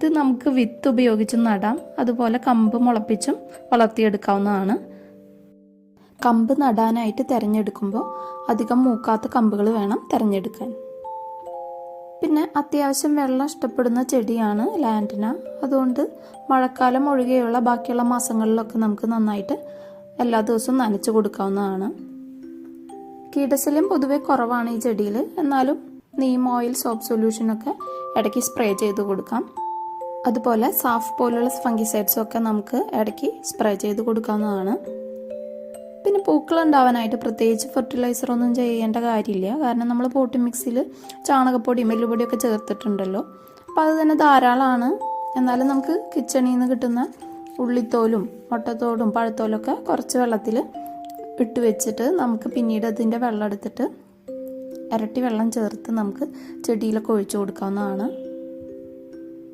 ഇത് നമുക്ക് വിത്ത് ഉപയോഗിച്ച് നടാം. അതുപോലെ കമ്പ് മുളപ്പിച്ചും വളർത്തിയെടുക്കാവുന്നതാണ്. കമ്പ് നടാനായിട്ട് തിരഞ്ഞെടുക്കുമ്പോൾ അധികം മൂക്കാത്ത കമ്പുകൾ വേണം തിരഞ്ഞെടുക്കാൻ. പിന്നെ അത്യാവശ്യം വെള്ളം ഇഷ്ടപ്പെടുന്ന ചെടിയാണ് ലാൻഡിന അതുകൊണ്ട് മഴക്കാലം ഒഴികെയുള്ള ബാക്കിയുള്ള മാസങ്ങളിലൊക്കെ നമുക്ക് നന്നായിട്ട് എല്ലാ ദിവസവും നനച്ചു കൊടുക്കാവുന്നതാണ്. കീടശല്യം പൊതുവെ കുറവാണ് ഈ ചെടിയിൽ. എന്നാലും നീം ഓയിൽ സോപ്പ് സൊല്യൂഷനൊക്കെ ഇടയ്ക്ക് സ്പ്രേ ചെയ്ത് കൊടുക്കാം. അതുപോലെ സാഫ് പോലുള്ള ഫംഗിസൈഡ്സും ഒക്കെ നമുക്ക് ഇടയ്ക്ക് സ്പ്രേ ചെയ്ത് കൊടുക്കാവുന്നതാണ്. പിന്നെ പൂക്കൾ ഉണ്ടാവാനായിട്ട് പ്രത്യേകിച്ച് ഫെർട്ടിലൈസർ ഒന്നും ചെയ്യേണ്ട കാര്യമില്ല. കാരണം നമ്മൾ പോട്ടി മിക്സിൽ ചാണകപ്പൊടി എല്ലുപൊടിയൊക്കെ ചേർത്തിട്ടുണ്ടല്ലോ. അപ്പോൾ അത് തന്നെ ധാരാളമാണ്. എന്നാലും നമുക്ക് കിച്ചണിൽ നിന്ന് കിട്ടുന്ന ഉള്ളിത്തോലും മുട്ടത്തോടും പഴത്തോലൊക്കെ കുറച്ച് വെള്ളത്തിൽ ഇട്ട് വെച്ചിട്ട് നമുക്ക് പിന്നീട് അതിന്റെ വെള്ളം എടുത്തിട്ട് ഇരട്ടി വെള്ളം ചേർത്ത് നമുക്ക് ചെടിയിലൊക്കെ ഒഴിച്ചു കൊടുക്കാവുന്നതാണ്.